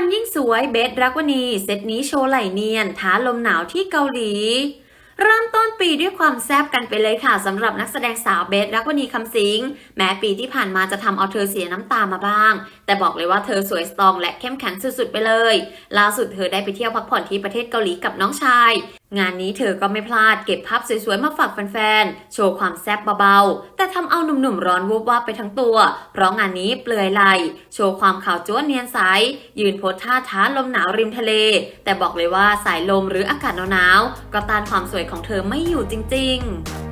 วันยิ่งสวยเบสรักวณีเซตนี้โชว์ไหลเนียนท้าลมหนาวที่เกาหลี เริ่มต้นปีด้วยความแซ่บกันไปเลยค่ะสำหรับนักแสดงสาวเบสรักวณีคำสิง แม้ปีที่ผ่านมาจะทำเอาเธอเสียน้ำตามาบ้าง แต่บอกเลยว่าเธอสวยสตรองและเข้มแข็งสุดๆไปเลย ล่าสุดเธอได้ไปเที่ยวพักผ่อนที่ประเทศเกาหลีกับน้องชายงานนี้เธอก็ไม่พลาดเก็บภาพสวยๆ มาฝากแฟนๆ โชว์ความแซ่บเบาๆ แต่ทำเอาหนุ่มๆ ร้อนวูบวาบไปทั้งตัว เพราะงานนี้เปลือยไหลโชว์ความขาวจ้วนเนียนใส ยืนโพสท่าท้าลมหนาวริมทะเล แต่บอกเลยว่าสายลมหรืออากาศหนาวๆ ก็ต้านความสวยของเธอไม่อยู่จริงๆ